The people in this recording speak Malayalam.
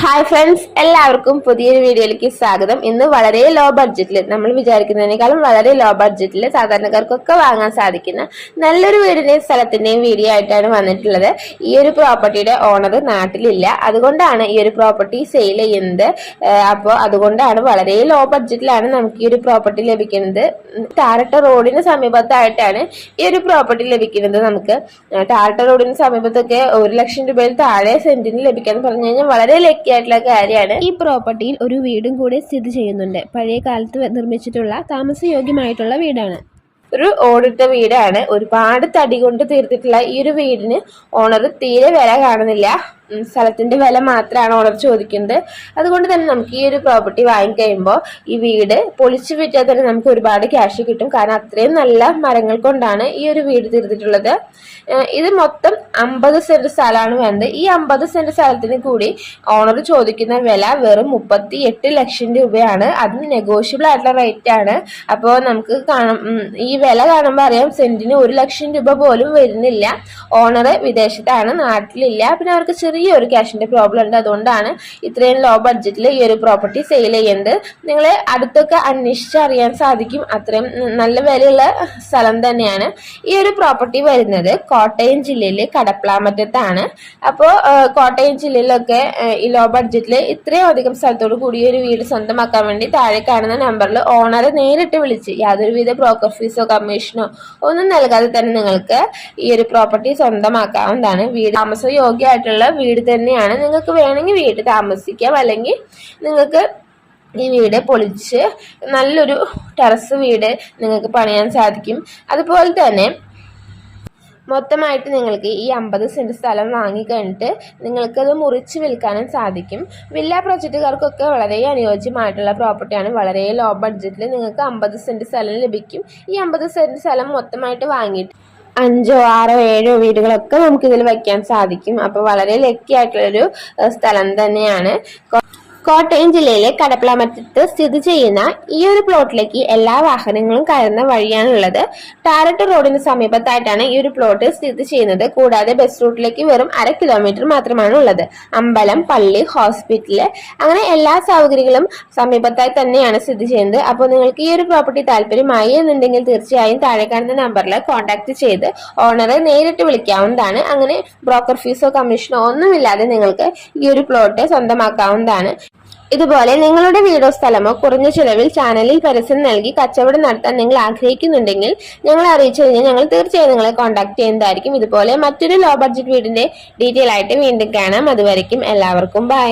ഹായ് ഫ്രണ്ട്സ് എല്ലാവർക്കും പുതിയൊരു വീഡിയോയിലേക്ക് സ്വാഗതം. ഇന്ന് വളരെ ലോ ബഡ്ജറ്റിൽ നമ്മൾ വിചാരിക്കുന്നതിനേക്കാളും വളരെ ലോ ബഡ്ജറ്റിൽ സാധാരണക്കാർക്കൊക്കെ വാങ്ങാൻ സാധിക്കുന്ന നല്ലൊരു വീടിന്റെയും സ്ഥലത്തിന്റെയും വീഡിയോ ആയിട്ടാണ് വന്നിട്ടുള്ളത്. ഈ ഒരു പ്രോപ്പർട്ടിയുടെ ഓണർ നാട്ടിലില്ല. അതുകൊണ്ടാണ് ഈ ഒരു പ്രോപ്പർട്ടി സെയിൽ ചെയ്യുന്നത്. അപ്പോൾ അതുകൊണ്ടാണ് വളരെ ലോ ബഡ്ജറ്റിലാണ് നമുക്ക് ഈ ഒരു പ്രോപ്പർട്ടി ലഭിക്കുന്നത്. ടാരട്ട റോഡിന് സമീപത്തായിട്ടാണ് ഈ ഒരു പ്രോപ്പർട്ടി ലഭിക്കുന്നത് നമുക്ക്. ടാരട്ട റോഡിന് സമീപത്തൊക്കെ ഒരു ലക്ഷം രൂപയിൽ താഴെ സെന്റിന് ലഭിക്കാൻ പറഞ്ഞു കഴിഞ്ഞാൽ വളരെ ലക്കി ആയിട്ടുള്ള കാര്യമാണ്. ഈ പ്രോപ്പർട്ടിയിൽ ഒരു വീടും കൂടെ സ്ഥിതി ചെയ്യുന്നുണ്ട്. പഴയ കാലത്ത് നിർമ്മിച്ചിട്ടുള്ള താമസയോഗ്യമായിട്ടുള്ള വീടാണ്. ഒരു ഓടിട്ട വീടാണ്. ഒരുപാട് തടി കൊണ്ട് തീർത്തിട്ടുള്ള ഈ ഒരു വീടിന് ഓണർ തീരെ വില കാണുന്നില്ല. സ്ഥലത്തിന്റെ വില മാത്രമാണ് ഓണർ ചോദിക്കുന്നത്. അതുകൊണ്ട് തന്നെ നമുക്ക് ഈ ഒരു പ്രോപ്പർട്ടി വാങ്ങിക്കഴിയുമ്പോൾ ഈ വീട് പൊളിച്ചു വിറ്റാൽ തന്നെ നമുക്ക് ഒരുപാട് ക്യാഷ് കിട്ടും. കാരണം അത്രയും നല്ല മരങ്ങൾ കൊണ്ടാണ് ഈ ഒരു വീട് തീർത്തിട്ടുള്ളത്. ഇത് മൊത്തം അമ്പത് സെന്റ് സ്ഥലമാണ് വേണ്ടത്. ഈ അമ്പത് സെന്റ് സ്ഥലത്തിന് കൂടി ഓണർ ചോദിക്കുന്ന വില വെറും മുപ്പത്തി എട്ട് ലക്ഷം രൂപയാണ്. അത് നെഗോഷ്യബിൾ ആയിട്ടുള്ള റേറ്റ് ആണ്. അപ്പോൾ നമുക്ക് കാണാം. ഈ വില കാണുമ്പോൾ അറിയാം സെന്റിന് ഒരു ലക്ഷം രൂപ പോലും വരുന്നില്ല. ഓണർ വിദേശത്താണ് നാട്ടിലില്ല. പിന്നെ അവർക്ക് ചെറിയൊരു ക്യാഷിന്റെ പ്രോബ്ലം ഉണ്ട്. അതുകൊണ്ടാണ് ഇത്രയും ലോ ബഡ്ജറ്റിൽ ഈ ഒരു പ്രോപ്പർട്ടി സെയിൽ ചെയ്യുന്നത് നിങ്ങൾ അടുത്തൊക്കെ അന്വേഷിച്ച് അറിയാൻ സാധിക്കും. അത്രയും നല്ല വിലയുള്ള സ്ഥലം തന്നെയാണ് ഈ ഒരു പ്രോപ്പർട്ടി വരുന്നത്. കോട്ടയം ജില്ലയിലെ കടപ്ലാമറ്റത്താണ്. അപ്പോൾ കോട്ടയം ജില്ലയിലൊക്കെ ഈ ലോ ബഡ്ജറ്റിൽ ഇത്രയും അധികം സ്ഥലത്തോട് കൂടി ഒരു വീട് സ്വന്തമാക്കാൻ വേണ്ടി താഴെ കാണുന്ന നമ്പറിൽ ഓണറെ നേരിട്ട് വിളിച്ച് യാതൊരുവിധ ബ്രോക്കർ ഫീസോ കമ്മീഷനോ ഒന്നും നൽകാതെ തന്നെ നിങ്ങൾക്ക് ഈ ഒരു പ്രോപ്പർട്ടി സ്വന്തമാക്കാവുന്നതാണ്. വീട് താമസ യോഗ്യമായിട്ടുള്ള വീട് തന്നെയാണ്. നിങ്ങൾക്ക് വേണമെങ്കിൽ വീട് താമസിക്കാം. അല്ലെങ്കിൽ നിങ്ങൾക്ക് ഈ വീട് പൊളിച്ച് നല്ലൊരു ടെറസ് വീട് നിങ്ങൾക്ക് പണിയാൻ സാധിക്കും. അതുപോലെ തന്നെ മൊത്തമായിട്ട് നിങ്ങൾക്ക് ഈ അമ്പത് സെന്റ് സ്ഥലം വാങ്ങിക്കഴിഞ്ഞിട്ട് നിങ്ങൾക്കത് മുറിച്ച് വിൽക്കാനും സാധിക്കും. വില്ല പ്രൊജക്റ്റുകാർക്കൊക്കെ വളരെ അനുയോജ്യമായിട്ടുള്ള പ്രോപ്പർട്ടിയാണ് വളരെ ലോ ബഡ്ജറ്റിൽ നിങ്ങൾക്ക് അമ്പത് സെന്റ് സ്ഥലം ലഭിക്കും. ഈ അമ്പത് സെന്റ് സ്ഥലം മൊത്തമായിട്ട് വാങ്ങിയിട്ട് അഞ്ചോ ആറോ ഏഴോ വീടുകളൊക്കെ നമുക്ക് ഇതിൽ വയ്ക്കാൻ സാധിക്കും. അപ്പോൾ വളരെ ലക്കി ആയിട്ടുള്ളൊരു സ്ഥലം തന്നെയാണ്. കോട്ടയം ജില്ലയിലെ കടപ്പളമറ്റത്ത് സ്ഥിതി ചെയ്യുന്ന ഈ ഒരു പ്ലോട്ടിലേക്ക് എല്ലാ വാഹനങ്ങളും കയറുന്ന വഴിയാണുള്ളത്. ടാരറ്റ് റോഡിന് സമീപത്തായിട്ടാണ് ഈ ഒരു പ്ലോട്ട് സ്ഥിതി ചെയ്യുന്നത്. കൂടാതെ ബസ് റൂട്ടിലേക്ക് വെറും അര കിലോമീറ്റർ മാത്രമാണ് ഉള്ളത് അമ്പലം പള്ളി ഹോസ്പിറ്റൽ അങ്ങനെ എല്ലാ സൗകര്യങ്ങളും സമീപത്തായി തന്നെയാണ് സ്ഥിതി ചെയ്യുന്നത്. അപ്പോൾ നിങ്ങൾക്ക് ഈ ഒരു പ്രോപ്പർട്ടി താല്പര്യമായി എന്നുണ്ടെങ്കിൽ തീർച്ചയായും താഴെ കാണുന്ന നമ്പറിൽ കോൺടാക്ട് ചെയ്ത് ഓണറെ നേരിട്ട് വിളിക്കാവുന്നതാണ്. അങ്ങനെ ബ്രോക്കർ ഫീസോ കമ്മീഷനോ ഒന്നുമില്ലാതെ നിങ്ങൾക്ക് ഈ ഒരു പ്ലോട്ട് സ്വന്തമാക്കാവുന്നതാണ്. ഇതുപോലെ നിങ്ങളുടെ വീടോ സ്ഥലമോ കുറഞ്ഞ ചിലവിൽ ചാനലിൽ പരസ്യം നൽകി കച്ചവടം നടത്താൻ നിങ്ങൾ ആഗ്രഹിക്കുന്നുണ്ടെങ്കിൽ ഞങ്ങളെ അറിയിച്ചു കഴിഞ്ഞാൽ ഞങ്ങൾ തീർച്ചയായും നിങ്ങളെ കോൺടാക്ട് ചെയ്യുന്നതായിരിക്കും. ഇതുപോലെ മറ്റൊരു ലോ ബഡ്ജറ്റ് വീടിന്റെ ഡീറ്റെയിൽ ആയിട്ട് വീണ്ടും കാണാം. അതുവരയ്ക്കും എല്ലാവർക്കും ബൈ